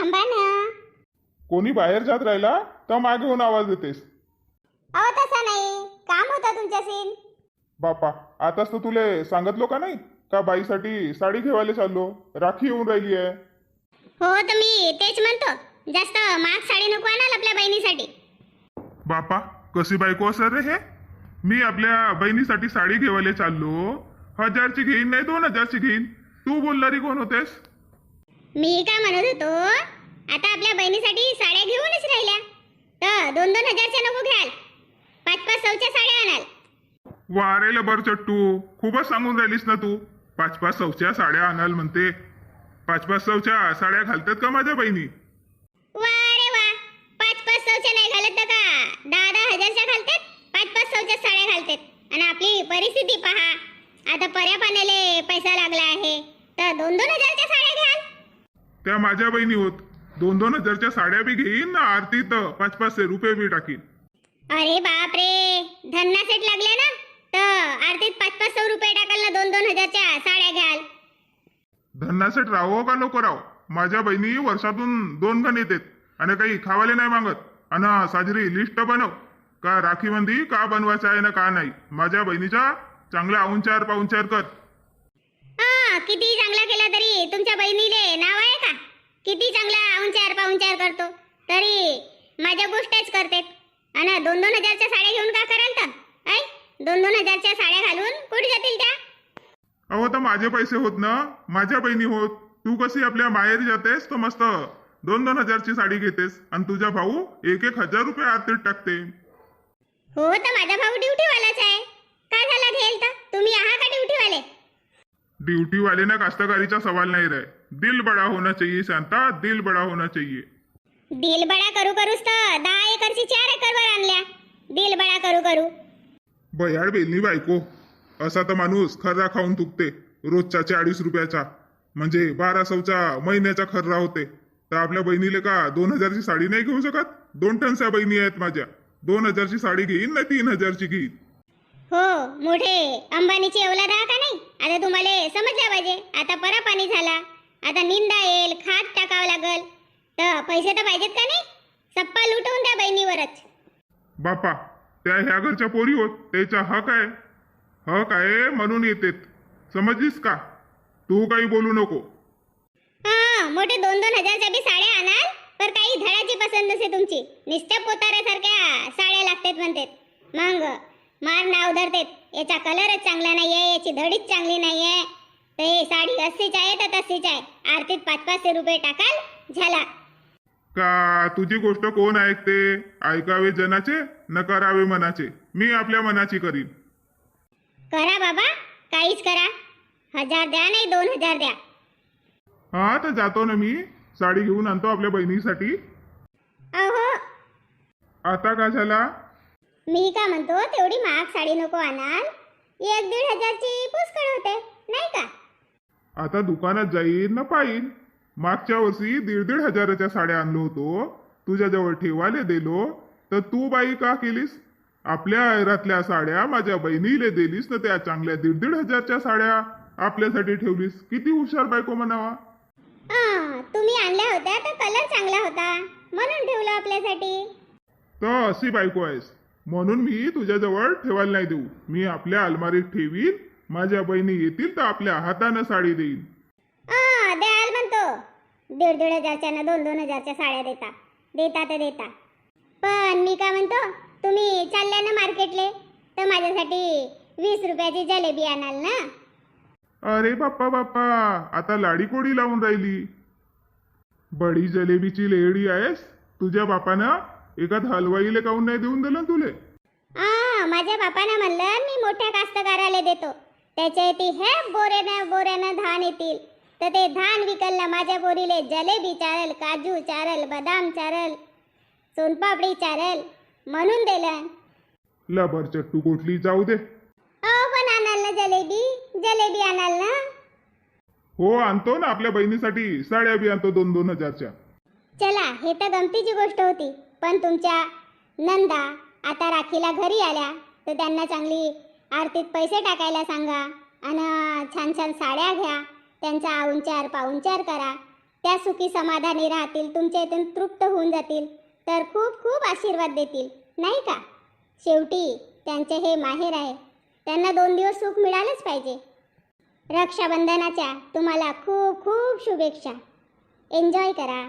थांबा ना. कोणी बाहेर जात राहिला तर मागे होऊन आवाज देतेस. अहो तसं नाही. काम होतं तुमच्याशी. बापा आताच तर तुले सांगितलो का नाही? का बाईसाठी साडी घेवायला चाललो? राखी येऊन राहिली आहे. हो तर मी तेच म्हणतो. जास्त महाग साडी नको आणाल आपल्या बहिणीसाठी. बापा कशी बायको असं रे हे? मी आपल्या बहिणीसाठी साडी घेवायला चाललो. हजारची घेईन नाही दोन हजारची घेईन. तू बोलणारी कोण होतेस? मी काय म्हणत होतो आता आपल्या बहिणीसाठी साड्या घेऊनच राहिल्या. तर दोन दोन हजारच्या नको घ्याल. पाच पाच सौच्या साड्या आणाल. वारेला बर चट्टू खूपच सांगून राहिलीस ना तू. पाच पाच सौच्या साड्या आणाल म्हणते. पाच पाच सौच्या साड्या घालतात का माझ्या बहिणी? वा रे वा. पाच पाच सौच्या नाही घालत तर का? दहा दहा हजारच्या घालतात पाच पाच सौच्या साड्या घालतात. आणि आपली परिस्थिती पहा. आता पर्या पाण्याले पैसा लागला आहे. तर दोन दोन घ्याल त्या माझ्या बहिणी होत. दोन दोन हजारच्या साड्या बी घेईन ना आरती तर पाच पाचशे रुपये बी टाकीन. अरे बाप रे धन्ना सेट लागले ना? तर आरतीत पाच पाच सौ रुपये टाकाल ना दोन दोन हजारच्या साड्या घ्याल. धन्नासेट राहो का नको राहो? माझ्या बहिणी वर्षातून दोन गण येतात आणि काही खावाले नाही मागत. आणि साजरी लिस्ट बनव. का राखीबंदी का बनवायचं आहे ना का नाही? माझ्या बहिणीच्या चांगला औंचार पाऊंचार कर. हा किती चांगला केला तरी तुमच्या बहिणीले नाव आहे? किती चांगला औंचार पाहुणचार करतो. तरी माझ्या गोष्टच करते आणि दोन दोन हजारच्या साड्या घेऊन का कराल तर? ऐ दोन दोन हजारच्या साड्या घालून कुठे जातील त्या? अहो तर माझे पैसे होत ना? माझ्या बहिणी होत. तू कशी आपल्या माहेरी जातेस तर मस्त. दोन दोन हजारची साडी घेतेस आणि तुझा भाऊ एक एक हजार रुपये आरतीत टाकते. हो तर माझा भाऊ ड्युटीवालाच आहे. काय झाला घेल तर? तुम्ही आहा का ड्युटीवाले ड्यूटी वाले ना कास्तकारीचा सवाल नाही रहे दिल बड़ा होना चाहिए शांता दिल बड़ा होना चाहिए. दिल बडा करू करूच तर दहा एकरची चार एकरवर आणल्या. दिल बडा करू करू. बयाड बेलनी बायको असा तर माणूस खर्रा खाऊन तुकते रोजच्या चाळीस रुपयाचा. म्हणजे बारा सौचा महिन्याचा खर्रा होते. तर आपल्या बहिणीले का दोन हजारची साडी नाही घेऊ शकत? दोन टनच्या बहिणी आहेत माझ्या. दोन हजारची साडी घेईन ना तीन हजारची घेईन. हो मोठे. अंबानीची औलाद आहा का नाही? आता तुम्हाला समजलं पाहिजे. आता परा पाणी झाला. आता निंदा येईल खात टाकावं लागल. तर पैसे तर पाहिजेत का नाही? सप्पा लुटवून त्या बहिणीवरच. बापा त्या ह्या घरच्या पोरी होत त्याचा हक आहे. हक आहे म्हणून येतेत. समजलीस का? तू काही बोलू नको. हा मोठे दोन दोन हजारच्या बी साड्या आणाल तर काही धडाची पसंत नसे तुमची. नुसत्या पोताऱ्यासारख्या साड्या लागतात म्हणतात. मग मार नाव धरतेत याचा कलरच चांगला नाहीये याची धडीच चांगली नाहीये. तर हे साडी अस्सीच आहे तर तशीच आहे. आरतीत पाच पाचशे रुपये टाकाल झाला. का तुझी गोष्ट कोण ऐकते? ऐकावे जनाचे न करावे मनाचे. मी आपल्या मनाची करीन. करा बाबा काहीच करा. हजार द्या नाही दोन हजार द्या. हा तर जातो ना मी. साडी घेऊन आणतो आपल्या बहिणीसाठी. अहो. आता का झाला? मी का म्हणतो तेवढी महाग साडी नको आणाल? एक दीड हजारची पुष्कळ होते नाही का? आता दुकानात जाईन ना पाहिन मागच्या वर्षी दीड दीड हजाराच्या साड्या आणलो होतो. तुझ्याजवळ ठेवायला दिलो. तर तू बाई का केलीस? आपल्या ऐरातल्या साड्या माझ्या बहिणीला दिलीस ना त्या चांगल्या दीड दीड हजारच्या साड्या आपल्यासाठी ठेवलीस? किती हुशार बायको म्हणावा. तुम्ही आणल्या होत्या तर कलर चांगला होता. म्हणून ठेवलं आपल्यासाठी. तर अशी बायको आहेस. म्हणून मी तुझ्याजवळ ठेवायला नाही देऊ. मी आपल्या अलमारीत ठेवीन माझ्या बहिणी येतील तर आपल्या हातानं साडी देईन. हा द्याल म्हणतो दीड दीड हजारच्या ना दोन दोन हजारच्या साड्या देता. देता तर देता. पण मी का म्हणतो तुम्ही चालल्या ना मार्केटले तर माझ्यासाठी वीस रुपयाची जलेबी आणाल ना? अरे बाप्पा बाप्पा आता लाडी कोडी लावून राहिली. बडी जलेबीची लेडी आहेस तुझ्या बापानं एखाद हलवाईले काऊन नाही देऊन दिलं तुले? आ माझ्या बापानं म्हणलं मी मोठ्या कास्तकाराला देतो. त्याच्या येते हे बोऱ्यानं बोऱ्यानं धान येतील. तर ते धान विकलला माझ्या बोरीले जलेबी चारल काजू चारल बदाम चारल सोनपापडी चारल म्हणून दिलं. लबर चट्टू कोटली जाऊ दे. अहो पण आणाल ना जलेबी? जलेबी आणाल ना? हो आणतो ना आपल्या बहिणीसाठी. साड्या बी आणतो दोन दोन हजारच्या. चला हे तर गमतीची गोष्ट होती. पण तुमच्या नंदा आता राखीला घरी आल्या. तर त्यांना चांगली आरतीत पैसे टाकायला सांगा आणि छान छान साड्या घ्या. त्यांचा औंचार पाहुणचार करा. त्या सुखी समाधानी राहतील तुमच्या इथून तृप्त होऊन जातील. तर खूप खूप आशीर्वाद देतील नाही का? शेवटी त्यांचे हे माहेर आहे. त्यांना दोन दिवस सुख मिळालंच पाहिजे. रक्षाबंधनाच्या तुम्हाला खूप खूप शुभेच्छा. एन्जॉय करा.